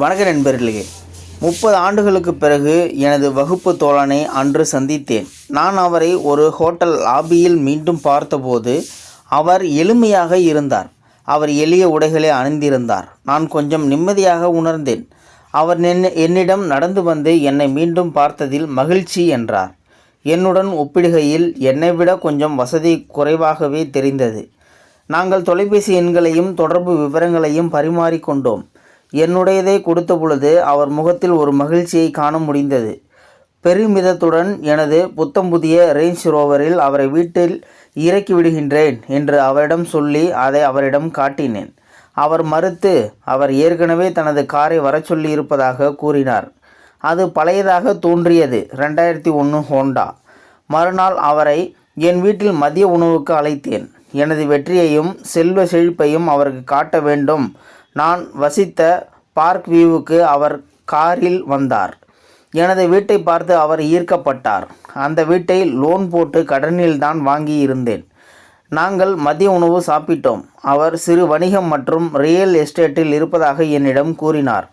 வணக்க நண்பர்களே முப்பது ஆண்டுகளுக்கு பிறகு எனது வகுப்பு தோழனை அன்று சந்தித்தேன். நான் அவரை ஒரு ஹோட்டல் லாபியில் மீண்டும் பார்த்தபோது அவர் எளிமையாக இருந்தார். அவர் எளிய உடைகளை அணிந்திருந்தார். நான் கொஞ்சம் நிம்மதியாக உணர்ந்தேன். அவர் என்னிடம் நடந்து வந்து என்னை மீண்டும் பார்த்ததில் மகிழ்ச்சி என்றார். என்னுடன் ஒப்பிடுகையில் என்னை விட கொஞ்சம் வசதி குறைவாகவே தெரிந்தது. நாங்கள் தொலைபேசி எண்களையும் தொடர்பு விவரங்களையும் பரிமாறிக்கொண்டோம். என்னுடையதை கொடுத்த பொழுது அவர் முகத்தில் ஒரு மகிழ்ச்சியை காண முடிந்தது. பெருமிதத்துடன் எனது புத்தம் புதிய ரேஞ்ச் ரோவரில் அவரை வீட்டில் இறக்கி விடுகின்றேன் என்று அவரிடம் சொல்லி அதை அவரிடம் காட்டினேன். அவர் மறுத்து அவர் ஏற்கனவே தனது காரை வரச் சொல்லியிருப்பதாக கூறினார். அது பழையதாக தோன்றியது. ரெண்டாயிரத்தி ஒன்று ஹோண்டா. மறுநாள் அவரை என் வீட்டில் மதிய உணவுக்கு அழைத்தேன். எனது வெற்றியையும் செல்வ செழிப்பையும் அவருக்கு காட்ட வேண்டும். நான் வசித்த பார்க் வியூவுக்கு அவர் காரில் வந்தார். எனது வீட்டை பார்த்து அவர் ஈர்க்கப்பட்டார். அந்த வீட்டை லோன் போட்டு கடனில் தான் வாங்கி இருந்தேன் நாங்கள் மதிய உணவு சாப்பிட்டோம். அவர் சிறு வணிகம் மற்றும் ரியல் எஸ்டேட்டில் இருப்பதாக என்னிடம் கூறினார்.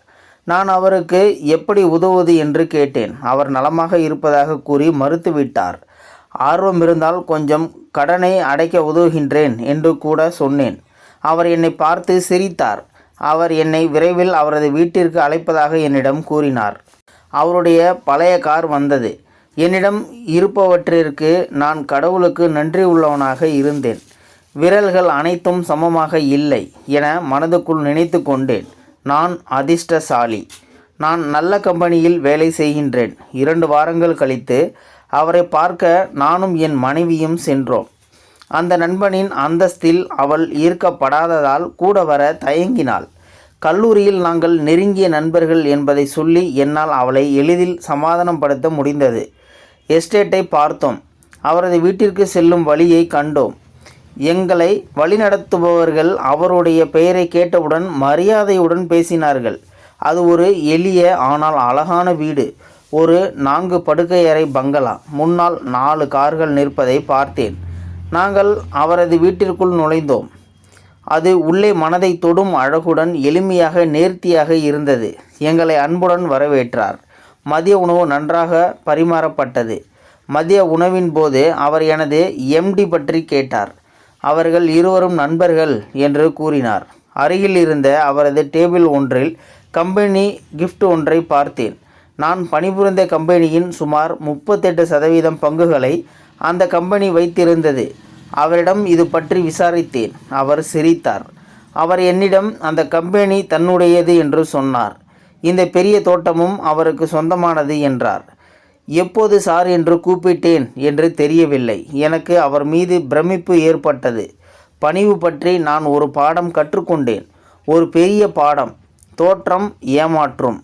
நான் அவருக்கு எப்படி உதவுவது என்று கேட்டேன். அவர் நலமாக இருப்பதாக கூறி மறுத்துவிட்டார் ஆர்வம் இருந்தால் கொஞ்சம் கடனை அடைக்க உதவுகின்றேன் என்று கூட சொன்னேன். அவர் என்னை பார்த்து சிரித்தார். அவர் என்னை விரைவில் அவரது வீட்டிற்கு அழைப்பதாக என்னிடம் கூறினார். அவருடைய பழைய கார் வந்தது. என்னிடம் இருப்பவற்றிற்கு நான் கடவுளுக்கு நன்றி உள்ளவனாக இருந்தேன். விரல்கள் அனைத்தும் சமமாக இல்லை என மனதுக்குள் நினைத்து கொண்டேன். நான் அதிர்ஷ்டசாலி. நான் நல்ல கம்பெனியில் வேலை செய்கின்றேன். இரண்டு வாரங்கள் கழித்து அவரை பார்க்க நானும் என் மனைவியும் சென்றோம். அந்த நண்பனின் அந்தஸ்தில் அவள் ஈர்க்கப்படாததால் கூட வர தயங்கினாள். கல்லூரியில் நாங்கள் நெருங்கிய நண்பர்கள் என்பதை சொல்லி என்னால் அவளை எளிதில் சமாதானப்படுத்த முடிந்தது. எஸ்டேட்டை பார்த்தோம். அவரது வீட்டிற்கு செல்லும் வழியை கண்டோம். எங்களை வழிநடத்துபவர்கள் அவருடைய பெயரை கேட்டவுடன் மரியாதையுடன் பேசினார்கள். அது ஒரு எளிய ஆனால் அழகான வீடு. ஒரு நான்கு படுக்கையறை பங்களா. முன்னால் நாலு கார்கள் நிற்பதை பார்த்தேன். நாங்கள் அவரது வீட்டிற்குள் நுழைந்தோம். அது உள்ளே மனதை தொடும் அழகுடன் எளிமையாக நேர்த்தியாக இருந்தது. எங்களை அன்புடன் வரவேற்றார். மதிய உணவு நன்றாக பரிமாறப்பட்டது. மதிய உணவின் போது அவர் எனது எம்டி பற்றி கேட்டார். அவர்கள் இருவரும் நண்பர்கள் என்று கூறினார். அருகில் இருந்த அவரது டேபிள் ஒன்றில் கம்பெனி கிஃப்ட் ஒன்றை பார்த்தேன். நான் பணிபுரிந்த கம்பெனியின் சுமார் முப்பத்தெட்டு சதவீதம் பங்குகளை அந்த கம்பெனி வைத்திருந்தது. அவரிடம் இது பற்றி விசாரித்தேன். அவர் சிரித்தார். அவர் என்னிடம் அந்த கம்பெனி தன்னுடையது என்று சொன்னார். இந்த பெரிய தோட்டமும் அவருக்கு சொந்தமானது என்றார். எப்போது சார் என்று கூப்பிட்டேன் என்று தெரியவில்லை. எனக்கு அவர் மீது பிரமிப்பு ஏற்பட்டது. பணிவு பற்றி நான் ஒரு பாடம் கற்றுக்கொண்டேன். ஒரு பெரிய பாடம். தோற்றம் ஏமாற்றும்.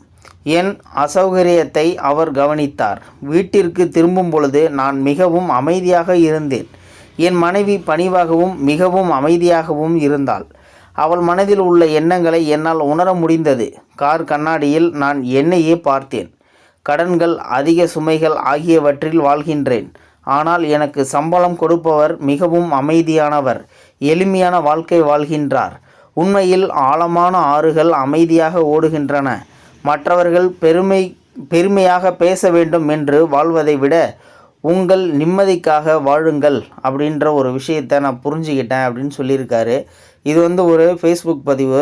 என் அசௌகரியத்தை அவர் கவனித்தார். வீட்டிற்கு திரும்பும் பொழுது நான் மிகவும் அமைதியாக இருந்தேன். என் மனைவி பணிவாகவும் மிகவும் அமைதியாகவும் இருந்தாள். அவள் மனதில் உள்ள எண்ணங்களை என்னால் உணர முடிந்தது. கார் கண்ணாடியில் நான் என்னையே பார்த்தேன். கடன்கள் அதிக சுமைகள் ஆகியவற்றில் வாழ்கின்றேன். ஆனால் எனக்கு சம்பளம் கொடுப்பவர் மிகவும் அமைதியானவர் எளிமையான வாழ்க்கை வாழ்கின்றார். உண்மையில் ஆழமான ஆறுகள் அமைதியாக ஓடுகின்றன. மற்றவர்கள் பெருமை பெருமையாக பேச வேண்டும் என்று வாழ்வதை விட உங்கள் நிம்மதிக்காக வாழுங்கள் அப்படின்ற ஒரு விஷயத்தை நான் புரிஞ்சுக்கிட்டேன் அப்படின்னு சொல்லியிருக்காரு. இது வந்து ஒரு ஃபேஸ்புக் பதிவு.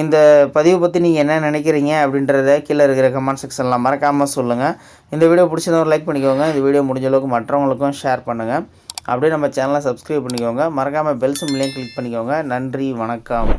இந்த பதிவு பற்றி நீங்கள் என்ன நினைக்கிறீங்க அப்படின்றத கீழே இருக்கிற கமெண்ட் செக்ஷனில் மறக்காமல் சொல்லுங்கள் இந்த வீடியோ பிடிச்சதை லைக் பண்ணிக்கோங்க. இந்த வீடியோ முடிஞ்ச அளவுக்கு மற்றவங்களுக்கும் ஷேர் பண்ணுங்கள் அப்படியே நம்ம சேனலை சப்ஸ்கிரைப் பண்ணிக்கோங்க. மறக்காமல் பெல் சிம்லையும் கிளிக் பண்ணிக்கோங்க. நன்றி வணக்கம்.